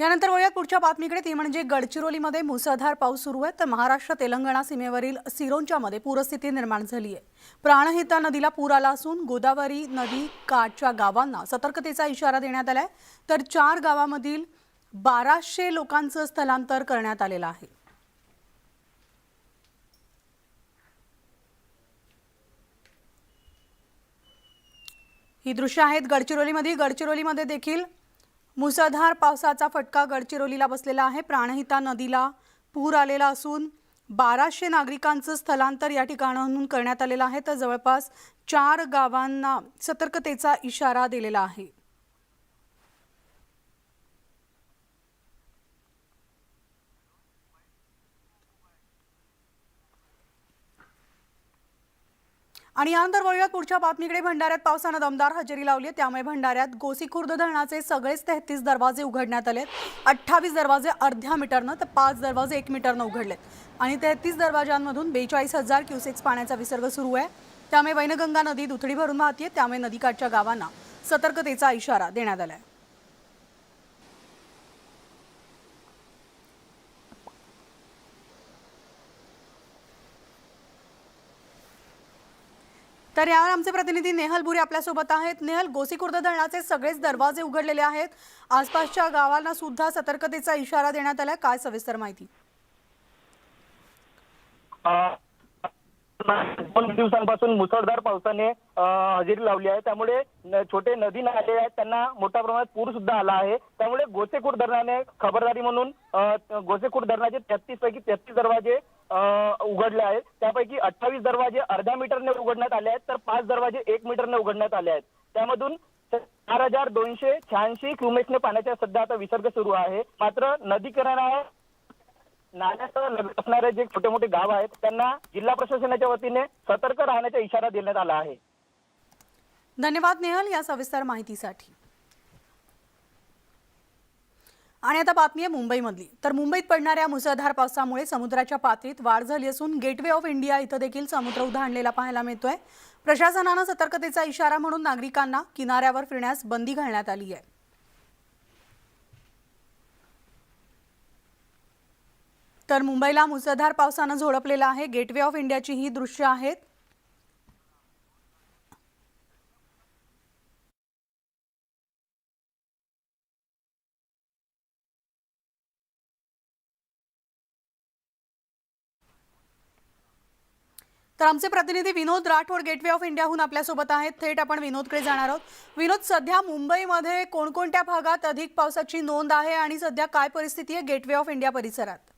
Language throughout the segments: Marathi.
यानंतर वळूयात पुढच्या बातमीकडे. ती म्हणजे गडचिरोलीमध्ये मुसळधार पाऊस सुरू आहे. तर महाराष्ट्र तेलंगणा सीमेवरील सिरोंच्यामध्ये पूरस्थिती निर्माण झाली आहे. प्राणहिता नदीला पूर आला असून गोदावरी नदी काठच्या गावांना सतर्कतेचा इशारा देण्यात आलाय. तर चार गावामधील बाराशे लोकांचं स्थलांतर करण्यात आलेलं आहे. ही दृश्य आहेत गडचिरोलीमध्ये. गडचिरोलीमध्ये देखील मुसळधार पावसाचा फटका गडचिरोलीला बसलेला आहे. प्राणहिता नदीला पूर आलेला असून बाराशे नागरिकांचं स्थलांतर या ठिकाणाहून करण्यात आलेलं आहे. तर जवळपास चार गावांना सतर्कतेचा इशारा दिलेला आहे. आणि यानंतर वळूयात पुढच्या बातमीकडे. भंडाऱ्यात पावसानं दमदार हजेरी लावली आहे. त्यामुळे भंडाऱ्यात गोसीखुर्द धरणाचे सगळेच तेहतीस दरवाजे उघडण्यात आले अठ्ठावीस दरवाजे अर्ध्या मीटरनं तर पाच दरवाजे एक मीटरनं उघडलेत. आणि तेहतीस दरवाजांमधून बेचाळीस हजार क्युसेक्स पाण्याचा विसर्ग सुरू आहे. त्यामुळे वैनगंगा नदी दुथडी भरून वाहतीये. त्यामुळे नदीकाठच्या गावांना सतर्कतेचा इशारा देण्यात आला आहे तर यावर आमचे प्रतिनिधी नेहल बुरे आपल्यासोबत आहेत. नेहल गोसीखुर्द धरणाचे सगळेच दरवाजे उघडलेले आहेत. आसपासच्या गावांना सुद्धा सतर्कतेचा इशारा देण्यात आला काय सविस्तर माहिती? दोन दिवसांपासून मुसळधार पावसाने हजेरी लावली आहे. त्यामुळे छोटे नदी नाले आहेत. त्यांना मोठ्या प्रमाणात पूर सुद्धा आला आहे. त्यामुळे गोसेखुर्द धरणाने खबरदारी म्हणून गोसेखुर्द धरणाचे तेहतीस पैकी तेहतीस दरवाजे उघडले आहेत त्यापैकी अठ्ठावीस दरवाजे अर्ध्या मीटरने उघडण्यात आले आहेत तर पाच दरवाजे एक मीटरने उघडण्यात आले आहेत. त्यामधून चार हजार दोनशे शहाऐंशी क्युमेक्सने पाण्याचा सध्या आता विसर्ग सुरू आहे. मात्र नदी किनाऱ्यावर नाल्यासह असणारे जे छोटे मोठे गाव आहेत त्यांना जिल्हा प्रशासनाच्या वतीने सतर्क राहण्याचा इशारा देण्यात आला आहे. धन्यवाद नेहल या सविस्तर माहितीसाठी. आणि आता बातमी आहे मुंबईमधली. तर मुंबईत पडणाऱ्या मुसळधार पावसामुळे समुद्राच्या पातळीत वाढ झाली असून गेटवे ऑफ इंडिया इथं देखील समुद्र उधाणलेला पाहायला मिळतोय. प्रशासनानं सतर्कतेचा इशारा म्हणून नागरिकांना किनाऱ्यावर फिरण्यास बंदी घालण्यात आली आहे. तर मुंबईला मुसळधार पावसानं झोडपलेलं आहे. गेटवे ऑफ इंडियाची ही दृश्य आहेत. तर आमचे प्रतिनिधी विनोद राठोड गेटवे ऑफ इंडियाहून आपल्यासोबत आहेत. थेट आपण विनोदकडे जाणार आहोत. विनोद सध्या मुंबईमध्ये कोणकोणत्या भागात अधिक पावसाची नोंद आहे आणि सध्या काय परिस्थिती आहे गेटवे ऑफ इंडिया परिसरात अ,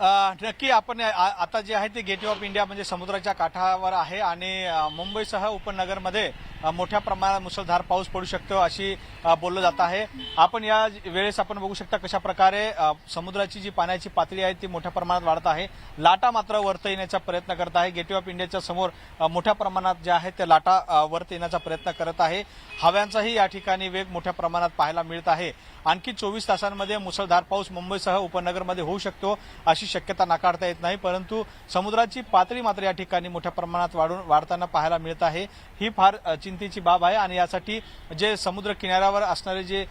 नक्की आपण आता जे आहे ते गेटवे ऑफ इंडिया म्हणजे समुद्राच्या काठावर आहे आणि मुंबईसह उपनगरमध्ये मोठ्या प्रमाणात मुसळधार पाऊस पडू शकतो अशी बोललं जात आहे. आपण या वेळेस आपण बघू शकता कशा प्रकारे समुद्राची जी पाण्याची पातळी आहे ती मोठ्या प्रमाणात वाढत आहे. लाटा मात्र वरत येण्याचा प्रयत्न करत आहे. गेटवे ऑफ इंडियाच्या समोर मोठ्या प्रमाणात ज्या आहेत त्या लाटा वरत येण्याचा प्रयत्न करत आहे. हव्यांचाही या ठिकाणी वेग मोठ्या प्रमाणात पाहायला मिळत आहे. आणखी चोवीस तासांमध्ये मुसळधार पाऊस मुंबईसह उपनगरमध्ये होऊ शकतो अशी शक्यता नाकारता येत नाही परंतु समुद्राची पातळी मात्र या ठिकाणी मोठ्या प्रमाणात वाढून वाढताना पाहायला मिळत आहे. ही फार चिंतेची बाब आहे आणि यासाठी जे समुद्र किनाऱ्यावर असणारे जे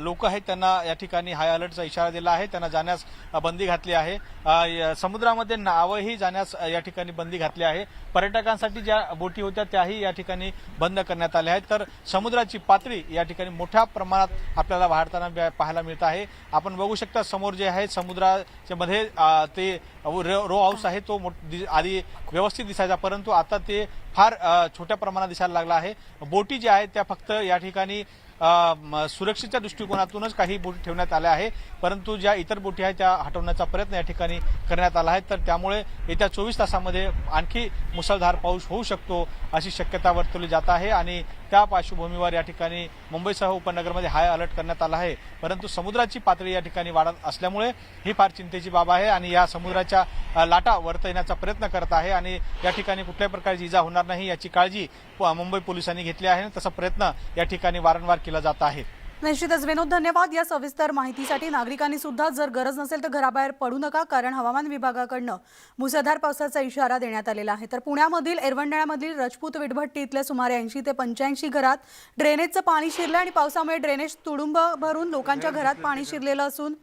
लोक आहेत त्यांना या ठिकाणी हाय अलर्टचा इशारा दिला आहे. त्यांना जाण्यास बंदी घातली आहे. य- समुद्रामध्ये नावंही जाण्यास या ठिकाणी बंदी घातली आहे. पर्यटकांसाठी ज्या बोटी होत्या त्याही या ठिकाणी बंद करण्यात आल्या आहेत. तर समुद्राची पातळी या ठिकाणी मोठ्या प्रमाणात आपल्याला वाढताना पाहायला मिळत आहे. आपण बघू शकता समोर जे आहे समुद्राच्या मध्ये ते रो हाऊस आहे तो मोठ- दि- आधी व्यवस्थित दिसायचा परंतु आता ते फार छोट्या प्रमाणात दिसायला लागला आहे. बोटी ज्या आहेत त्या फक्त या ठिकाणी सुरक्षेच्या दृष्टिकोनातूनच काही बोटी ठेवण्यात आल्या आहे. परंतु ज्या इतर बोटी आहेत त्या हटवण्याचा प्रयत्न या ठिकाणी करण्यात आला आहे. तर त्यामुळे येत्या चोवीस तासामध्ये आणखी मुसळधार पाऊस होऊ शकतो अशी शक्यता वर्तवली जात आहे आणि त्या पार्श्वभूमीवर या ठिकाणी मुंबईसह उपनगरमध्ये हाय अलर्ट करण्यात आला आहे. परंतु समुद्राची पातळी या ठिकाणी वाढत असल्यामुळे ही फार चिंतेची बाब आहे आणि या समुद्राच्या लाटा वरत येण्याचा प्रयत्न करत आहे आणि या ठिकाणी कुठल्याही प्रकारची इजा होणार नाही याची काळजी प- मुंबई पोलिसांनी घेतली आहे. तसा प्रयत्न या ठिकाणी वारंवार केला जात आहे. निश्चितच विनोद धन्यवाद या सविस्तर माहितीसाठी. नागरिकांनी सुद्धा जर गरज नसेल तर घराबाहेर पडू नका कारण हवामान विभागाकडनं मुसळधार पावसाचा इशारा देण्यात आलेला आहे. तर पुण्यामधील एरवंडाळ्यामधील रजपूत विटभट्टी इथल्या सुमारे ऐंशी ते पंच्याऐंशी घरात ड्रेनेजचं पाणी शिरलं आणि पावसामुळे ड्रेनेज तुडुंब भरून लोकांच्या घरात पाणी शिरलेलं असून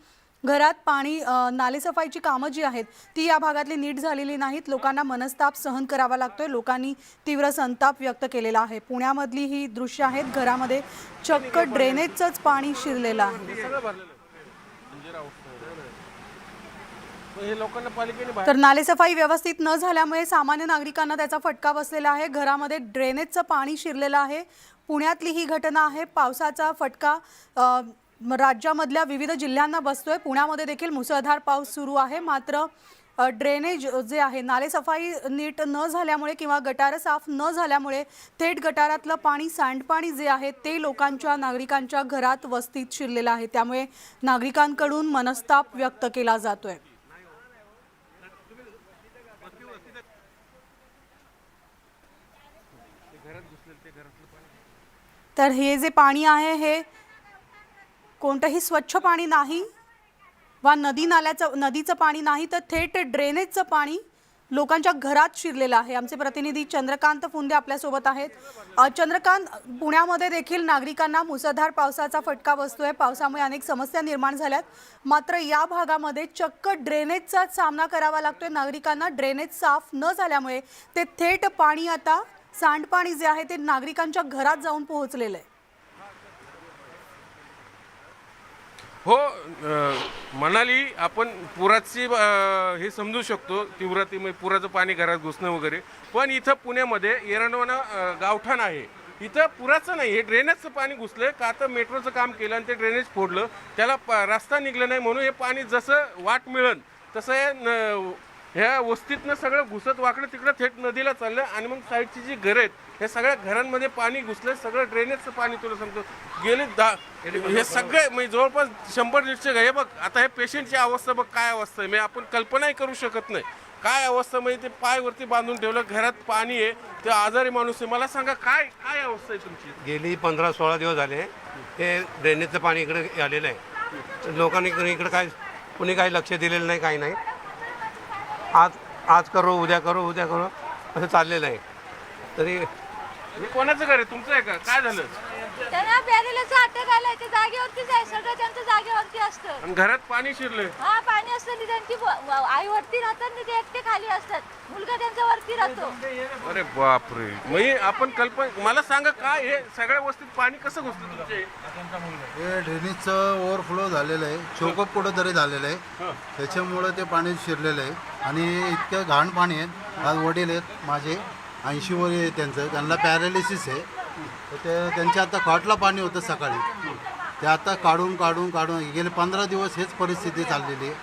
घरात पाणी नालेसफाईची कामं जी आहेत ती या भागातली नीट झालेली नाहीत. लोकांना मनस्ताप सहन करावा लागतोय. लोकांनी तीव्र संताप व्यक्त केलेला आहे. पुण्यामधली ही दृश्य आहेत. घरामध्ये चक्क ड्रेनेजचंच पाणी शिरलेलं आहे. तर नालेसफाई व्यवस्थित न झाल्यामुळे सामान्य नागरिकांना त्याचा फटका बसलेला आहे. घरामध्ये ड्रेनेजचं पाणी शिरलेलं आहे. पुण्यातली ही घटना आहे. पावसाचा फटका राज्यामधल्या विविध जिल्ह्यांना बसतोय. पुण्यामध्ये देखील मुसळधार पाऊस सुरू आहे. मात्र ड्रेनेज जे आहे नालेसफाई नीट न झाल्यामुळे किंवा गटारं साफ न झाल्यामुळे थेट गटारातलं पाणी सांडपाणी जे आहे ते लोकांच्या नागरिकांच्या घरात वस्तीत शिरलेलं आहे. त्यामुळे नागरिकांकडून मनस्ताप व्यक्त केला जातोय. तर हे जे पाणी आहे हे कोणतंही स्वच्छ पाणी नाही वा नदी नाल्याचं नदीचं पाणी नाही तर थेट ड्रेनेजचं पाणी लोकांच्या घरात शिरलेलं आहे. आमचे प्रतिनिधी चंद्रकांत फुंदे आपल्यासोबत आहेत. चंद्रकांत पुण्यामध्ये देखील नागरिकांना मुसळधार पावसाचा फटका बसतोय. पावसामुळे अनेक समस्या निर्माण झाल्यात. मात्र या भागामध्ये चक्क ड्रेनेजचा सामना करावा लागतोय. नागरिकांना ड्रेनेज साफ न झाल्यामुळे ते थेट पाणी आता सांडपाणी जे आहे ते नागरिकांच्या घरात जाऊन पोहोचलेलं आहे. हो मनाली म्हणाली आपण पुराची हे समजू शकतो तीव्रतेमध्ये म्हणजे पुराचं पाणी घरात घुसणं वगैरे. पण इथं पुण्यामध्ये एरंडवाना गावठाण आहे. इथं पुराचं नाही हे ड्रेनेजचं पाणी घुसलं का तर मेट्रोचं काम केलं आणि ते ड्रेनेज फोडलं. त्याला प- रस्ता निघला नाही म्हणून हे पाणी जसं वाट मिळन तसं हे न- ह्या वस्तीतनं सगळं घुसत वाकडं तिकडं थेट नदीला चाललं आणि मग साईडची जी घरं आहेत हे सगळ्या घरांमध्ये पाणी घुसलं सगळं ड्रेनेजचं पाणी तुला सांगतो. गेले दहा हे सगळे म्हणजे जवळपास शंभर दीडशे हे बघ आता हे पेशंटची अवस्था बघ काय अवस्था आहे. म्हणजे आपण कल्पनाही करू शकत नाही. काय अवस्था म्हणजे ते पायवरती बांधून ठेवलं घरात पाणी आहे ते आजारी माणूस आहे. मला सांगा काय काय अवस्था आहे तुमची? गेली पंधरा सोळा दिवस झाले हे ड्रेनेजचं पाणी इकडे आलेलं आहे. लोकांनी इकडे इकडे काय कुणी काही लक्ष दिलेलं नाही काही नाही. आज आज करू उद्या करू उद्या करू असं चाललेलं आहे. तरी हे कोणाचं घर आहे? तुमचं आहे का? काय झालं? त्यांना बॅरेलाचं अटक आलाय ते जागेवरतीच आहे सगळं त्यांचं जागेवरती असतं. आणि घरात पाणी शिरलंय. हा पाणी असतं आणि त्यांची आई वरती राहतात आणि ते एकटे खाली असतात. मुलगा त्यांच्या वरती राहतो. अरे बापरे. म्हणजे आपण कल्पना मला सांगा काय हे सगळ्या वस्तीत पाणी कसं घुसतं तुमचे हे ड्रेनेजचं ओव्हरफ्लो झालेलं आहे. चोकप कुठं तरी झालेलं आहे. त्याच्यामुळं ते पाणी शिरलेलं आहे. आणि इतकं घाण पाणी आहे आज वडील आहेत माझे. ऐंशी वर आहे त्यांचं. त्यांना पॅरालिसिस आहे. तर ते त्यांच्या आता खॉटला पाणी होतं सकाळी. ते आता काढून काढून काढून गेले पंधरा दिवस हेच परिस्थिती चाललेली आहे.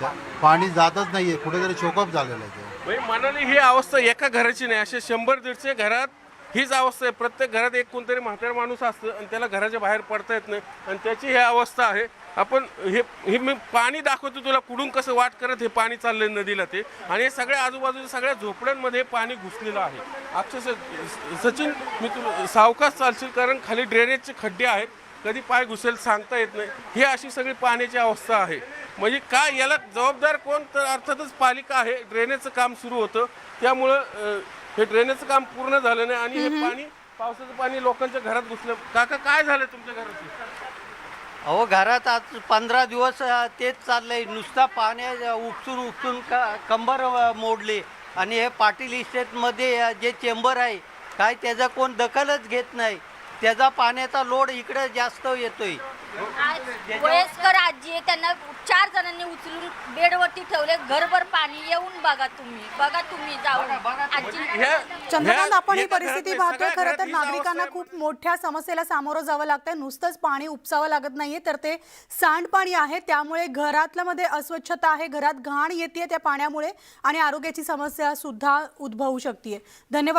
त्या- पाणी जातच नाही आहे कुठेतरी चोकअप झालेलं आहे ते. म्हणजे मनाली ही अवस्था एका घराची नाही. असे शंभर दीडशे घरात हीच अवस्था आहे. प्रत्येक घरात एक कोणतरी म्हातारा माणूस असतं आणि त्याला घराच्या बाहेर पडता येत नाही. आणि त्याची ही अवस्था आहे. आपण हे हे मी पाणी दाखवतो तुला. कुडून कसं वाट करत हे पाणी चाललंय नदीला ते. आणि हे सगळ्या आजूबाजूच्या सगळ्या झोपड्यांमध्ये पाणी घुसलेलं आहे. अक्षरशः सचिन मी तुला सावकाश चालशील कारण खाली ड्रेनेजचे खड्डे आहेत. कधी पाय घुसेल सांगता येत नाही. ही अशी सगळी पाण्याची अवस्था आहे. म्हणजे काय याला जबाबदार कोण? तर अर्थातच पालिका आहे. ड्रेनेजचं काम सुरू होतं. त्यामुळं हे ड्रेनेजचं काम पूर्ण झालं नाही आणि हे पाणी पावसाचं पाणी लोकांच्या घरात घुसलं. काका काय झालं तुमच्या घरात? अहो घरात आज पंधरा दिवस अ, तेच चाललंय. नुसता पाण्या उपसून उपसून क कंबर अ, मोडले. आणि हे पाटील इस्टेटमध्ये अ, जे चेंबर आहे काय त्याचा कोण दखलच घेत नाही. त्याचा पाण्याचा लोड इकडे जास्त येतोय. आज वयस्कर आजी आहे त्यांना चार जणांनी उचलून बेडवरती ठेवले घरभर पाणी येऊन बघा तुम्ही बघा तुम्ही जाऊन आजी चंद्रकांत आपण ही परिस्थिती पाहतोय खरं तर नागरिकांना. खूप मोठ्या समस्येला सामोरं जावं लागतंय नुसतंच पाणी उपसावं लागत नाहीये तर ते सांडपाणी आहे त्यामुळे घरातल्या मध्ये अस्वच्छता आहे घरात घाण येते त्या पाण्यामुळे आणि आरोग्याची समस्या सुद्धा उद्भवू शकते धन्यवाद